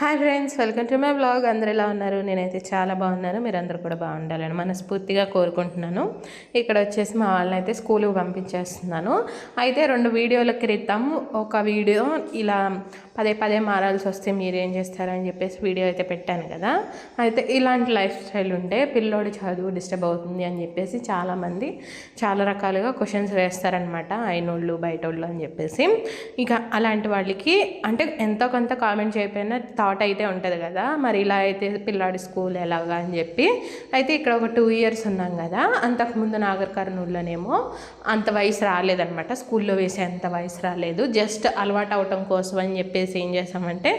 Hi friends welcome to my blog. అందరు ఎలా ఉన్నారు? నేనైతే చాలా బాగున్నాను. మీరు అందరు కూడా బాగుండాలని మనస్ఫూర్తిగా కోరుకుంటున్నాను. ఇక్కడ వచ్చేసి మా వాళ్ళని అయితే స్కూల్కి పంపించేస్తున్నాను. అయితే రెండు వీడియోల క్రితం ఒక వీడియో ఇలా పదే పదే మారాల్సి వస్తే మీరేం చేస్తారని చెప్పేసి వీడియో అయితే పెట్టాను కదా. అయితే ఇలాంటి లైఫ్ స్టైల్ ఉంటే పిల్లోడి చదువు డిస్టర్బ్ అవుతుంది అని చెప్పేసి చాలామంది చాలా రకాలుగా క్వశ్చన్స్ వేస్తారనమాట అయినోళ్ళు బయటోళ్ళు అని చెప్పేసి. ఇక అలాంటి వాళ్ళకి అంటే ఎంతో కొంత కామెంట్ చేయకపోయినా థాట్ అయితే ఉంటుంది కదా. మరి ఇలా అయితే పిల్లాడి స్కూల్ ఎలాగా అని చెప్పి. అయితే ఇక్కడ ఒక టూ ఇయర్స్ ఉన్నాం కదా. అంతకుముందు నాగర్ కర్నూలులోనేమో అంత వయసు రాలేదనమాట స్కూల్లో వేసే అంత వయసు రాలేదు. జస్ట్ అలవాటు అవటం కోసం అని చెప్పేసి ఏం చేసామంటే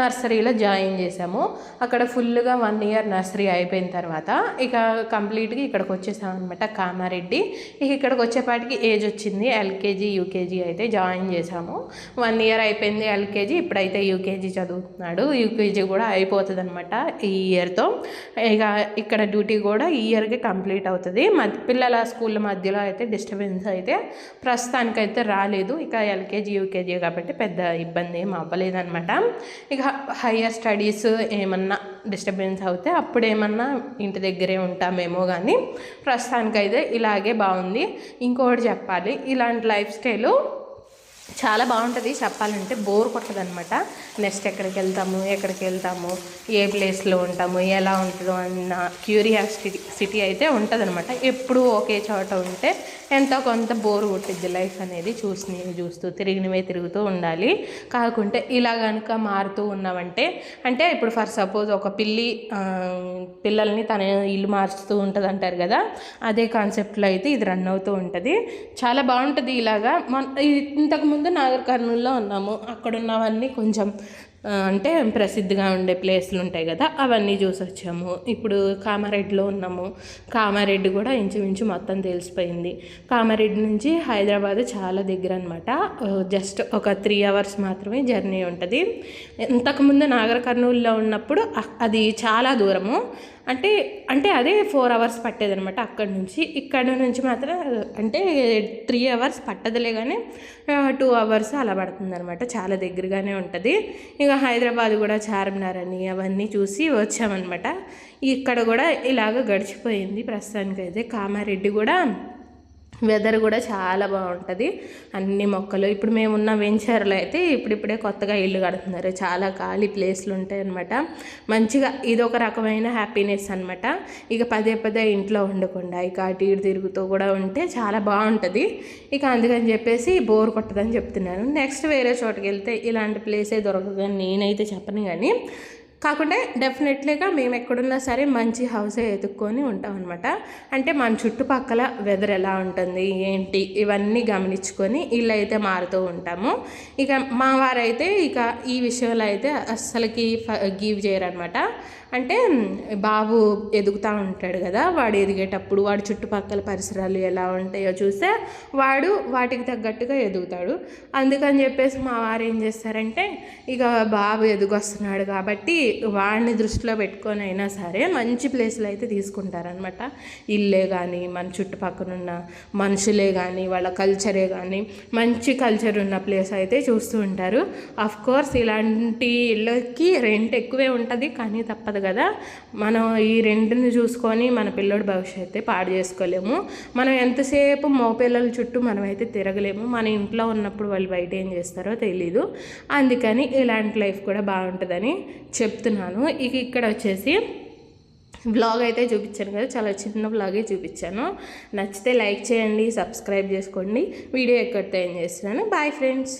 నర్సరీలో జాయిన్ చేసాము. అక్కడ ఫుల్గా వన్ ఇయర్ నర్సరీ అయిపోయిన తర్వాత ఇక కంప్లీట్గా ఇక్కడికి వచ్చేసామన్నమాట కామారెడ్డి. ఇక ఇక్కడికి వచ్చేపాటికి ఏజ్ వచ్చింది ఎల్కేజీ యూకేజీ అయితే జాయిన్ చేసాము. వన్ ఇయర్ అయిపోయింది ఎల్కేజీ. ఇప్పుడైతే యూకేజీ చదువుతున్నాడు. యూకేజీ కూడా అయిపోతుంది అనమాట ఈ ఇయర్తో. ఇక ఇక్కడ డ్యూటీ కూడా ఈ ఇయర్కి కంప్లీట్ అవుతుంది. మధ్య పిల్లల స్కూల్ మధ్యలో అయితే డిస్టర్బెన్స్ అయితే ప్రస్తుతానికైతే రాలేదు. ఇక ఎల్కేజీ యూకేజీ కాబట్టి పెద్ద ఇబ్బంది ఏం అవ్వలేదన్నమాట. ఇక హయ్యర్ స్టడీస్ ఏమన్నా డిస్టర్బెన్స్ అవుతే అప్పుడు ఏమన్నా ఇంటి దగ్గరే ఉంటామేమో కానీ ప్రస్తుతానికైతే ఇలాగే బాగుంది. ఇంకోటి చెప్పాలి ఇలాంటి లైఫ్ స్టైలు చాలా బాగుంటుంది చెప్పాలంటే బోర్ కొట్టదనమాట నెక్స్ట్ ఎక్కడికి వెళ్తాము ఎక్కడికి వెళ్తాము ఏ ప్లేస్లో ఉంటాము ఎలా ఉంటుందో అన్న క్యూరియాసిటీ సిటీ అయితే ఉంటుందన్నమాట. ఎప్పుడు ఒకే చోట ఉంటే ఎంతో కొంత బోర్ కొట్టిద్ది లైఫ్ అనేది చూసినవి చూస్తూ తిరిగినవే తిరుగుతూ ఉండాలి. కాకుంటే ఇలా కనుక మారుతూ ఉన్నామంటే అంటే ఇప్పుడు ఫర్ సపోజ్ ఒక పిల్లి పిల్లల్ని తన ఇల్లు మార్చుతూ ఉంటుంది అంటారు కదా అదే కాన్సెప్ట్లో అయితే ఇది రన్ అవుతూ ఉంటుంది. చాలా బాగుంటుంది ఇలాగా. మన ముందు నాగర్ కర్నూల్లో ఉన్నాము. అక్కడ ఉన్నవన్నీ కొంచెం అంటే ప్రసిద్ధిగా ఉండే ప్లేస్లు ఉంటాయి కదా అవన్నీ చూసి వచ్చాము ఇప్పుడు కామారెడ్డిలో ఉన్నాము. కామారెడ్డి కూడా ఇంచుమించు మొత్తం తెలిసిపోయింది. కామారెడ్డి నుంచి హైదరాబాద్ చాలా దగ్గర అనమాట జస్ట్ ఒక త్రీ అవర్స్ మాత్రమే జర్నీ ఉంటుంది. ఇంతకుముందు నాగర్ కర్నూలులో ఉన్నప్పుడు అది చాలా దూరము. అంటే అంటే అదే ఫోర్ అవర్స్ పట్టేదనమాట అక్కడి నుంచి. ఇక్కడ నుంచి మాత్రం అంటే త్రీ అవర్స్ పట్టదులే కానీ టూ అవర్స్ అలా పడుతుంది అనమాట చాలా దగ్గరగానే ఉంటుంది. ఇక హైదరాబాద్ కూడా చార్మినార్ అని అవన్నీ చూసి వచ్చామన్నమాట. ఇక్కడ కూడా ఇలాగ గడిచిపోయింది ప్రస్తుతానికైతే. కామారెడ్డి కూడా వెదర్ కూడా చాలా బాగుంటుంది. అన్ని మొక్కలు ఇప్పుడు మేము ఉన్న వెంచర్లో అయితే ఇప్పుడిప్పుడే కొత్తగా ఇల్లు కడుతున్నారు. చాలా ఖాళీ ప్లేస్లు ఉంటాయి అనమాట మంచిగా ఇది ఒక రకమైన హ్యాపీనెస్ అనమాట ఇక పదే పదే ఇంట్లో ఉండకుండా ఇక అటు ఇటు తిరుగుతూ కూడా ఉంటే చాలా బాగుంటుంది. ఇక అందుకని చెప్పేసి బోర్ కొట్టదని చెప్తున్నాను. నెక్స్ట్ వేరే చోటుకి వెళ్తే ఇలాంటి ప్లేసే దొరకదని నేనైతే చెప్పను కానీ కాకుంటే డెఫినెట్లీగా మేము ఎక్కడున్నా సరే మంచి హౌసే ఎదుక్కొని ఉంటాం అనమాట అంటే మన చుట్టుపక్కల వెదర్ ఎలా ఉంటుంది ఏంటి ఇవన్నీ గమనించుకొని ఇల్లు అయితే మారుతూ ఉంటాము. ఇక మా వారైతే ఇక ఈ విషయంలో అయితే అస్సలకి గివ్ చేయరనమాట అంటే బాబు ఎదుగుతూ ఉంటాడు కదా వాడు ఎదిగేటప్పుడు వాడి చుట్టుపక్కల పరిసరాలు ఎలా ఉంటాయో చూస్తే వాడు వాటికి తగ్గట్టుగా ఎదుగుతాడు. అందుకని చెప్పేసి మా వారు ఏం చేస్తారంటే ఇక బాబు ఎదుగొస్తున్నాడు కాబట్టి వాడిని దృష్టిలో పెట్టుకొని అయినా సరే మంచి ప్లేస్లు అయితే తీసుకుంటారనమాట ఇల్లే కానీ మన చుట్టుపక్కల ఉన్న మనుషులే కానీ వాళ్ళ కల్చరే కానీ మంచి కల్చర్ ఉన్న ప్లేస్ అయితే చూస్తూ ఉంటారు. అఫ్ కోర్స్ ఇలాంటి ఇళ్ళకి రెంట్ ఎక్కువే ఉంటుంది కానీ తప్పదు కదా. మనం ఈ రెంట్ని చూసుకొని మన పిల్లోడి భవిష్యత్తు పాడు చేసుకోలేము. మనం ఎంతసేపు మోపిల్లల చుట్టూ మనం అయితే తిరగలేము. మన ఇంట్లో ఉన్నప్పుడు వాళ్ళు బయట ఏం చేస్తారో తెలీదు. అందుకని ఇలాంటి లైఫ్ కూడా బాగుంటుందని చెప్తున్నాను. ఇక ఇక్కడ వచ్చేసి బ్లాగ్ అయితే చూపించాను కదా చాలా చిన్న బ్లాగే చూపించాను. నచ్చితే లైక్ చేయండి సబ్స్క్రైబ్ చేసుకోండి. వీడియో ఎక్కడితో ఏం చేస్తున్నాను. Bye friends